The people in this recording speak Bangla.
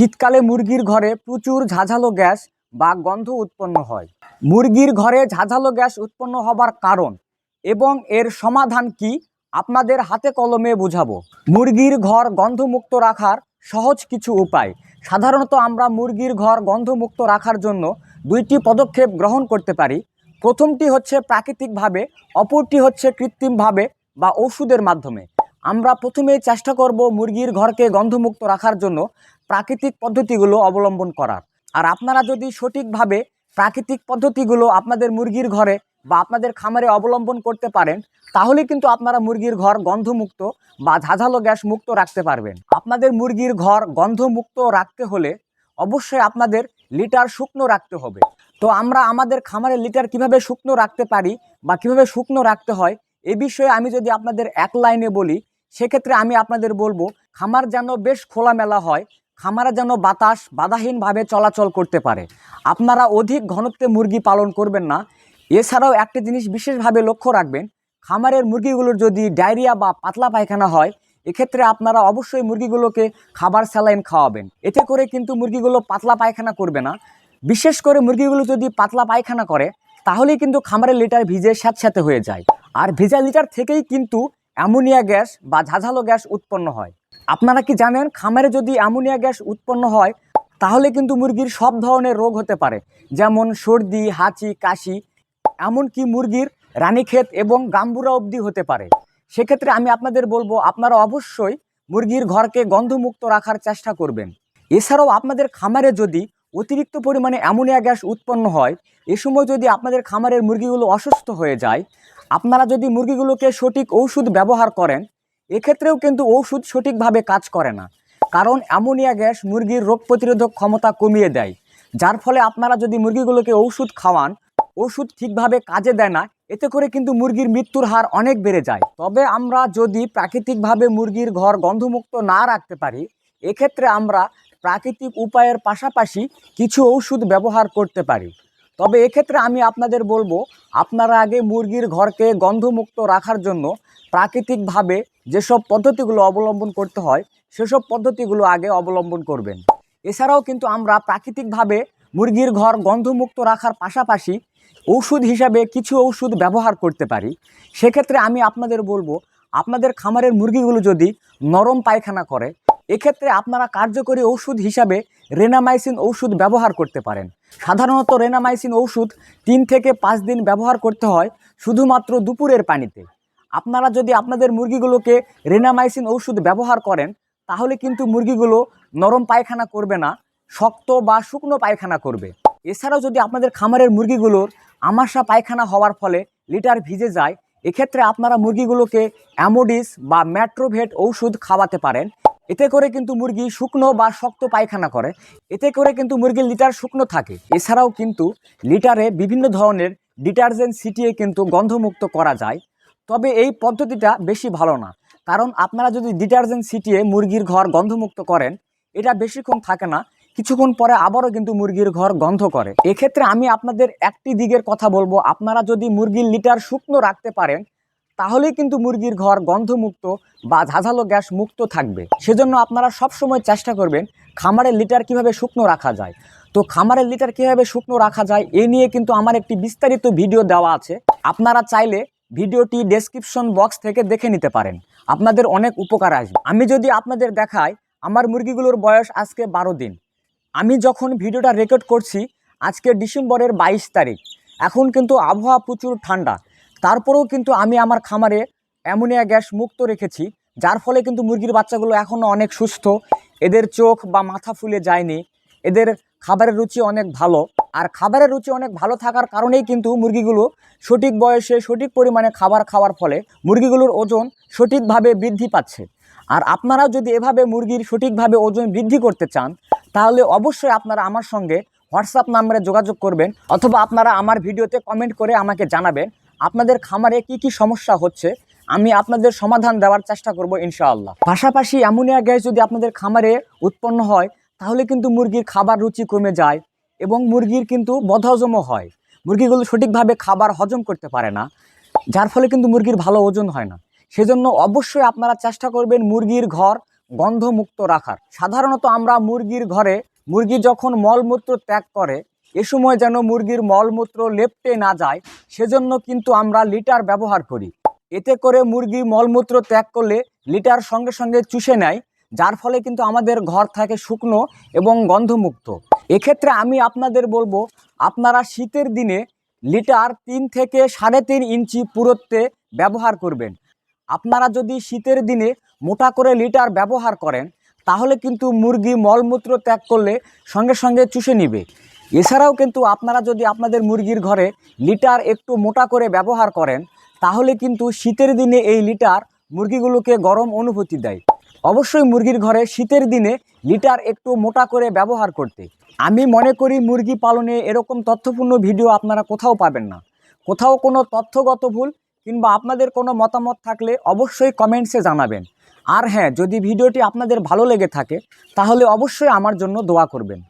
শীতকালে মুরগির ঘরে প্রচুর ঝাঝালো গ্যাস বা গন্ধ উৎপন্ন হয়। মুরগির ঘরে ঝাঝালো গ্যাস উৎপন্ন হবার কারণ এবং এর সমাধান কি আপনাদের হাতে কলমে বোঝাবো। মুরগির ঘর গন্ধমুক্ত রাখার সহজ কিছু উপায়। সাধারণত আমরা মুরগির ঘর গন্ধমুক্ত রাখার জন্য দুইটি পদক্ষেপ গ্রহণ করতে পারি। প্রথমটি হচ্ছে প্রাকৃতিকভাবে, অপরটি হচ্ছে কৃত্রিমভাবে বা ওষুধের মাধ্যমে। আমরা প্রথমেই চেষ্টা করব মুরগির ঘরকে গন্ধমুক্ত রাখার জন্য প্রাকৃতিক পদ্ধতিগুলো অবলম্বন করার। আর আপনারা যদি সঠিকভাবে প্রাকৃতিক পদ্ধতিগুলো আপনাদের মুরগির ঘরে বা আপনাদের খামারে অবলম্বন করতে পারেন, তাহলে কিন্তু আপনারা মুরগির ঘর গন্ধমুক্ত বা ঝাঝালো গ্যাস মুক্ত রাখতে পারবেন। আপনাদের মুরগির ঘর গন্ধমুক্ত রাখতে হলে অবশ্যই আপনাদের লিটার শুকনো রাখতে হবে। তো আমরা আমাদের খামারের লিটার কীভাবে শুকনো রাখতে পারি বা কীভাবে শুকনো রাখতে হয়, এ বিষয়ে আমি যদি আপনাদের এক লাইনে বলি সেক্ষেত্রে আমি আপনাদের বলব, খামার যেন বেশ খোলামেলা হয়, খামারে যেন বাতাস বাধাহীনভাবে চলাচল করতে পারে। আপনারা অধিক ঘনত্বে মুরগি পালন করবেন না। এছাড়াও একটা জিনিস বিশেষভাবে লক্ষ্য রাখবেন, খামারের মুরগিগুলোর যদি ডায়রিয়া বা পাতলা পায়খানা হয়, এক্ষেত্রে আপনারা অবশ্যই মুরগিগুলোকে খাবার স্যালাইন খাওয়াবেন। এতে করে কিন্তু মুরগিগুলো পাতলা পায়খানা করবে না। বিশেষ করে মুরগিগুলো যদি পাতলা পায়খানা করে, তাহলেই কিন্তু খামারের লিটার ভিজে স্যাঁতস্যাঁতে হয়ে যায়। আর ভেজা লিটার থেকেই কিন্তু অ্যামোনিয়া গ্যাস বা ঝাঝালো গ্যাস উৎপন্ন হয়। আপনারা কি জানেন, খামারে যদি অ্যামোনিয়া গ্যাস উৎপন্ন হয়, তাহলে কিন্তু মুরগির সব ধরনের রোগ হতে পারে, যেমন সর্দি, হাঁচি, কাশি, এমনকি মুরগির রানীক্ষেত এবং গাম্বুরা অবধি হতে পারে। সেক্ষেত্রে আমি আপনাদের বলব, আপনারা অবশ্যই মুরগির ঘরকে গন্ধমুক্ত রাখার চেষ্টা করবেন। এছাড়াও আপনাদের খামারে যদি অতিরিক্ত পরিমাণে অ্যামোনিয়া গ্যাস উৎপন্ন হয়, এ সময় যদি আপনাদের খামারের মুরগিগুলো অসুস্থ হয়ে যায় আপনারা যদি মুরগিগুলোকে সঠিক ঔষধ ব্যবহার করেন, এক্ষেত্রেও কিন্তু ঔষধ সঠিকভাবে কাজ করে না। কারণ অ্যামোনিয়া গ্যাস মুরগির রোগ প্রতিরোধক ক্ষমতা কমিয়ে দেয়। যার ফলে আপনারা যদি মুরগিগুলোকে ঔষধ খাওয়ান ওষুধ ঠিকভাবে কাজে দেয় না, এতে করে কিন্তু মুরগির মৃত্যুর হার অনেক বেড়ে যায়। তবে আমরা যদি প্রাকৃতিকভাবে মুরগির ঘর গন্ধমুক্ত না রাখতে পারি, এক্ষেত্রে আমরা প্রাকৃতিক উপায়ের পাশাপাশি কিছু ওষুধ ব্যবহার করতে পারি। তবে এক্ষেত্রে আমি আপনাদের বলব, আপনারা আগে মুরগির ঘরকে গন্ধমুক্ত রাখার জন্য প্রাকৃতিকভাবে যেসব পদ্ধতিগুলো অবলম্বন করতে হয়, সেসব পদ্ধতিগুলো আগে অবলম্বন করবেন। এছাড়াও কিন্তু আমরা প্রাকৃতিকভাবে মুরগির ঘর গন্ধমুক্ত রাখার পাশাপাশি ঔষধ হিসাবে কিছু ঔষধ ব্যবহার করতে পারি। সেক্ষেত্রে আমি আপনাদের বলব, আপনাদের খামারের মুরগিগুলো যদি নরম পায়খানা করে এক্ষেত্রে আপনারা কার্যকরী ঔষধ হিসাবে রেনামাইসিন ঔষধ ব্যবহার করতে পারেন। সাধারণত রেনামাইসিন ঔষধ তিন থেকে পাঁচ দিন ব্যবহার করতে হয় শুধুমাত্র দুপুরের পানিতে। আপনারা যদি আপনাদের মুরগিগুলোকে রেনামাইসিন ঔষধ ব্যবহার করেন, তাহলে কিন্তু মুরগিগুলো নরম পায়খানা করবে না, শক্ত বা শুকনো পায়খানা করবে। এছাড়াও যদি আপনাদের খামারের মুরগিগুলোর আমাশা পায়খানা হওয়ার ফলে লিটার ভিজে যায়, এক্ষেত্রে আপনারা মুরগিগুলোকে অ্যামোডিস বা ম্যাট্রোভেট ঔষধ খাওয়াতে পারেন। এতে করে কিন্তু মুরগি শুকনো বা শক্ত পায়খানা করে। এতে করে কিন্তু মুরগির লিটার শুকনো থাকে। এছাড়াও কিন্তু লিটারে বিভিন্ন ধরনের ডিটারজেন্ট ছিটিয়ে কিন্তু গন্ধমুক্ত করা যায়। তবে এই পদ্ধতিটা বেশি ভালো না। কারণ আপনারা যদি ডিটারজেন্ট ছিটিয়ে মুরগির ঘর গন্ধমুক্ত করেন, এটা বেশিক্ষণ থাকে না। কিছুক্ষণ পরে আবারও কিন্তু মুরগির ঘর গন্ধ করে। এক্ষেত্রে আমি আপনাদের একটি দিকের কথা বলব। আপনারা যদি মুরগির লিটার শুকনো রাখতে পারেন তাহলেই কিন্তু মুরগির ঘর গন্ধমুক্ত বা ঝাঝালো গ্যাস মুক্ত থাকবে। সেজন্য আপনারা সবসময় চেষ্টা করবেন খামারের লিটার কীভাবে শুকনো রাখা যায়। তো খামারের লিটার কীভাবে শুকনো রাখা যায়, এ নিয়ে কিন্তু আমার একটি বিস্তারিত ভিডিও দেওয়া আছে। আপনারা চাইলে ভিডিওটি ডেসক্রিপশন বক্স থেকে দেখে নিতে পারেন। আপনাদের অনেক উপকার আসবে। আমি যদি আপনাদের দেখাই আমার মুরগিগুলোর বয়স আজকে বারো দিন। আমি যখন ভিডিওটা রেকর্ড করছি, আজকে ডিসেম্বরের বাইশ তারিখ। এখন কিন্তু আবহাওয়া প্রচুর ঠান্ডা। তারপরেও কিন্তু আমি আমার খামারে অ্যামোনিয়া গ্যাস মুক্ত রেখেছি, যার ফলে কিন্তু মুরগির বাচ্চাগুলো এখনও অনেক সুস্থ। এদের চোখ বা মাথা ফুলে যায়নি। এদের খাবারের রুচি অনেক ভালো। আর খাবারের রুচি অনেক ভালো থাকার কারণেই কিন্তু মুরগিগুলো সঠিক বয়সে সঠিক পরিমাণে খাবার খাওয়ার ফলে মুরগিগুলোর ওজন সঠিকভাবে বৃদ্ধি পাচ্ছে। আর আপনারাও যদি এভাবে মুরগির সঠিকভাবে ওজন বৃদ্ধি করতে চান, তাহলে অবশ্যই আপনারা আমার সঙ্গে হোয়াটসঅ্যাপ নাম্বারে যোগাযোগ করবেন, অথবা আপনারা আমার ভিডিওতে কমেন্ট করে আমাকে জানাবেন। আপনাদের খামারে কি কি সমস্যা হচ্ছে, আমি আপনাদের সমাধান দেওয়ার চেষ্টা করব ইনশাআল্লাহ। পাশাপাশি অ্যামোনিয়া গ্যাস যদি আপনাদের খামারে উৎপন্ন হয়, তাহলে কিন্তু মুরগির খাবার রুচি কমে যায় এবং মুরগির কিন্তু বদহজমও হয়। মুরগিগুলো সঠিকভাবে খাবার হজম করতে পারে না, যার ফলে কিন্তু মুরগির ভালো ওজন হয় না। সেজন্য অবশ্যই আপনারা চেষ্টা করবেন মুরগির ঘর গন্ধমুক্ত রাখার। সাধারণত আমরা মুরগির ঘরে, মুরগি যখন মলমূত্র ত্যাগ করে এ সময় যেন মুরগির মলমূত্র লেপটে না যায়, সেজন্য কিন্তু আমরা লিটার ব্যবহার করি। এতে করে মুরগি মলমূত্র ত্যাগ করলে লিটার সঙ্গে সঙ্গে চুষে নেয়, যার ফলে কিন্তু আমাদের ঘর থাকে শুকনো এবং গন্ধমুক্ত। এক্ষেত্রে আমি আপনাদের বলব, আপনারা শীতের দিনে লিটার তিন থেকে সাড়ে তিন ইঞ্চি পুরুত্বে ব্যবহার করবেন। আপনারা যদি শীতের দিনে মোটা করে লিটার ব্যবহার করেন, তাহলে কিন্তু মুরগি মলমূত্র ত্যাগ করলে সঙ্গে সঙ্গে চুষে নিবে। এছাড়াও কিন্তু আপনারা যদি আপনাদের মুরগির ঘরে লিটার একটু মোটা করে ব্যবহার করেন, তাহলে কিন্তু শীতের দিনে এই লিটার মুরগিগুলোকে গরম অনুভূতি দেয়। অবশ্যই মুরগির ঘরে শীতের দিনে লিটার একটু মোটা করে ব্যবহার করতে। আমি মনে করি মুরগি পালনে এরকম তথ্যপূর্ণ ভিডিও আপনারা কোথাও পাবেন না। কোথাও কোনো তথ্যগত ভুল কিংবা আপনাদের কোনো মতামত থাকলে অবশ্যই কমেন্টসে জানাবেন। আর হ্যাঁ যদি ভিডিওটি আপনাদের ভালো লেগে থাকে, তাহলে অবশ্যই আমার জন্য দোয়া করবেন।